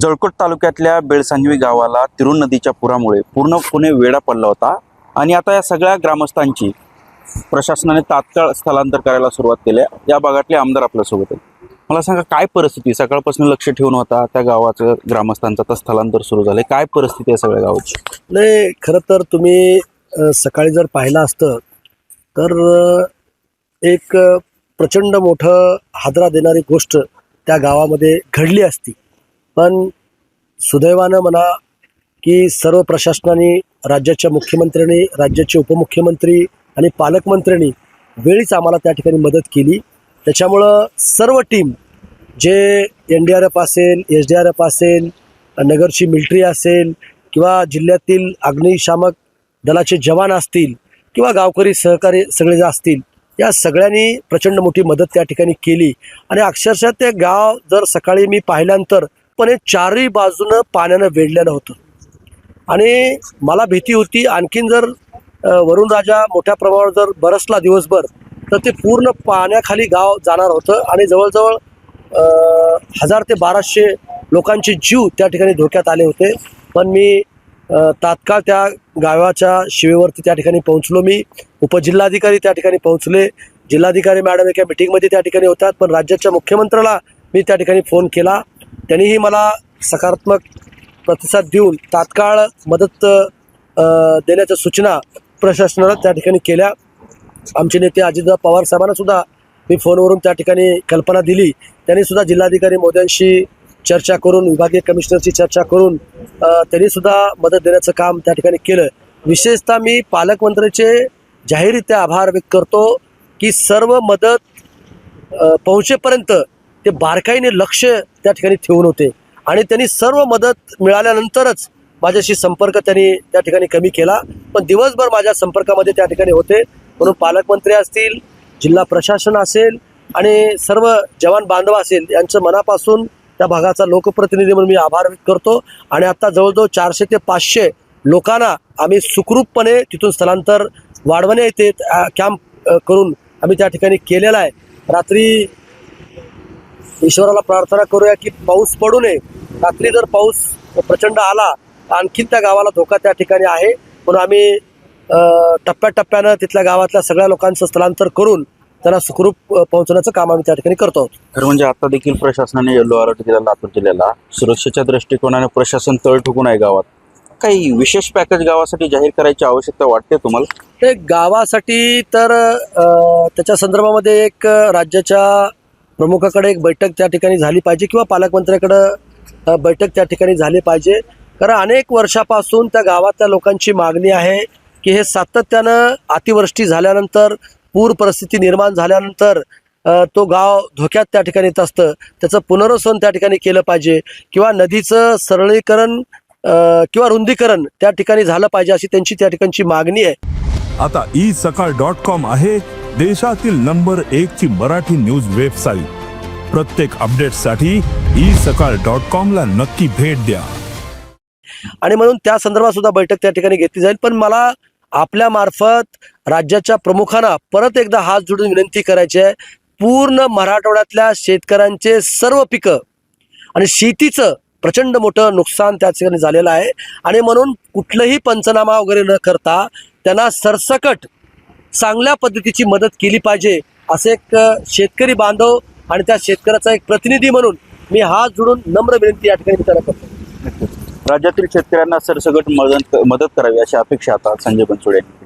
जळकोट तालुक्यातल्या बेळसांगवी गावाला तिरुण नदीच्या पुरामुळे पूर्णपणे वेढा पडला होता. आणि आता या सगळ्या ग्रामस्थांची प्रशासनाने तात्काळ स्थलांतर करायला सुरुवात केली आहे. या भागातले आमदार आपल्यासोबत आहेत. मला सांगा काय परिस्थिती? सकाळपासून लक्ष ठेवून होता त्या गावाचं ग्रामस्थांचं आता स्थलांतर सुरू झालं काय परिस्थिती आहे सगळ्या गावाची? नाही खरं तर तुम्ही सकाळी जर पाहिलं असतं तर एक प्रचंड मोठं हादरा देणारी गोष्ट त्या गावामध्ये घडली असती. पण सुदैवानं म्हणा की सर्व प्रशासनाने राज्याच्या मुख्यमंत्र्यांनी राज्याचे उपमुख्यमंत्री आणि पालकमंत्र्यांनी वेळीच आम्हाला त्या ठिकाणी मदत केली. त्याच्यामुळं सर्व टीम जे एन डी आर एफ असेल एस डी आर एफ असेल नगरची मिल्ट्री असेल किंवा जिल्ह्यातील अग्निशामक दलाचे जवान असतील किंवा गावकरी सहकारी सगळे जे असतील या सगळ्यांनी प्रचंड मोठी मदत त्या ठिकाणी केली. आणि अक्षरशः ते गाव जर सकाळी मी पाहिल्यानंतर पण हे चारही बाजूनं पाण्यानं वेढलेलं होतं. आणि मला भीती होती आणखीन जर वरुण राजा मोठ्या प्रमाणावर जर बरसला दिवसभर तर ते पूर्ण पाण्याखाली गाव जाणार होतं आणि जवळजवळ हजार ते बाराशे लोकांचे जीव त्या ठिकाणी धोक्यात आले होते. पण मी तात्काळ त्या गावाच्या शिवेवरती त्या ठिकाणी पोहोचलो. मी उपजिल्हाधिकारी त्या ठिकाणी पोहोचले. जिल्हाधिकारी मॅडम एका मिटिंगमध्ये त्या ठिकाणी होतात पण राज्याच्या मुख्यमंत्र्याला मी त्या ठिकाणी फोन केला. त्यांनीही मला सकारात्मक प्रतिसाद देऊन तात्काळ मदत देण्याच्या सूचना प्रशासनाला त्या ठिकाणी केल्या. आमचे नेते अजितदा पवार साहेबांना सुद्धा मी फोनवरून त्या ठिकाणी कल्पना दिली. त्यांनी सुद्धा जिल्हाधिकारी मोद्यांशी चर्चा करून विभागीय कमिशनरशी चर्चा करून त्यांनीसुद्धा त्यांनी सुद्धा मदत देण्याचं काम त्या ठिकाणी केलं. विशेषतः मी पालकमंत्र्याचे जाहीररित्या आभार व्यक्त करतो की सर्व मदत पोहोचेपर्यंत ते बारकाईने लक्ष त्या ठिकाणी ठेवून होते. आणि त्यांनी सर्व मदत मिळाल्यानंतरच माझ्याशी संपर्क त्यांनी त्या ठिकाणी कमी केला. पण दिवसभर माझ्या संपर्कामध्ये त्या ठिकाणी होते. म्हणून पालकमंत्री असतील जिल्हा प्रशासन असेल आणि सर्व जवान बांधव असेल यांचं मनापासून त्या भागाचा लोकप्रतिनिधी म्हणून मी आभार व्यक्त करतो. आणि आत्ता जवळजवळ चारशे ते पाचशे लोकांना आम्ही सुखरूपपणे तिथून स्थलांतर वाढवण्या येते कॅम्प करून आम्ही त्या ठिकाणी केलेला आहे. रात्री ईश्वराला प्रार्थना करूया की पाऊस पडू नये. रात्री जर पाऊस प्रचंड आला आणखीन त्या गावाला धोका त्या ठिकाणी आहे. म्हणून आम्ही टप्प्याटप्प्यानं तिथल्या गावातल्या सगळ्या लोकांचं स्थलांतर करून त्यांना सुखरूप अ, पोहोचवण्याचं काम आम्ही त्या ठिकाणी करतो खरं म्हणजे आता देखील प्रशासनाने येलो अलर्ट दिला लातूर जिल्ह्याला सुरक्षेच्या दृष्टिकोनाने प्रशासन तळ ठोकून आहे गावात. काही विशेष पॅकेज गावासाठी जाहीर करायची आवश्यकता वाटते तुम्हाला? ते गावासाठी तर त्याच्या संदर्भामध्ये एक राज्याच्या प्रमुखाकडे एक बैठक त्या ठिकाणी झाली पाहिजे किंवा पालकमंत्र्याकडं बैठक त्या ठिकाणी झाली पाहिजे. कारण अनेक वर्षापासून त्या गावातल्या लोकांची मागणी आहे की हे सातत्यानं अतिवृष्टी झाल्यानंतर पूर परिस्थिती निर्माण झाल्यानंतर तो गाव धोक्यात त्या ठिकाणी येत असतं. त्याचं पुनर्वसन त्या ठिकाणी केलं पाहिजे किंवा नदीचं सरळीकरण किंवा रुंदीकरण त्या ठिकाणी झालं पाहिजे अशी त्यांची त्या ठिकाणची मागणी आहे. आता ई सकाळ डॉट कॉम आहे. देशातील नंबर एक ची मराठी न्यूज वेबसाईट. प्रत्येक अपडेटसाठी ई सकाळ डॉट कॉम ला नक्की भेट द्या. आणि म्हणून त्या संदर्भात सुद्धा बैठक त्या ठिकाणी घेतली जाईल. पण मला आपल्या मार्फत राज्याच्या प्रमुखांना परत एकदा हात जोडून विनंती करायची आहे. पूर्ण मराठवाड्यातल्या शेतकऱ्यांचे सर्व पिकं आणि शेतीचं प्रचंड मोठं नुकसान त्या ठिकाणी झालेलं आहे. आणि म्हणून कुठलंही पंचनामा वगैरे न करता त्यांना सरसकट चांगल्या पद्धतीची मदत केली पाहिजे असे एक शेतकरी बांधव आणि त्या शेतकऱ्याचा एक प्रतिनिधी म्हणून मी हात जोडून नम्र विनंती या ठिकाणी मी करतो. राज्यातील शेतकऱ्यांना सरसगट मदत मदत करावी अशी अपेक्षा आता संजय बनसोडे यांनी.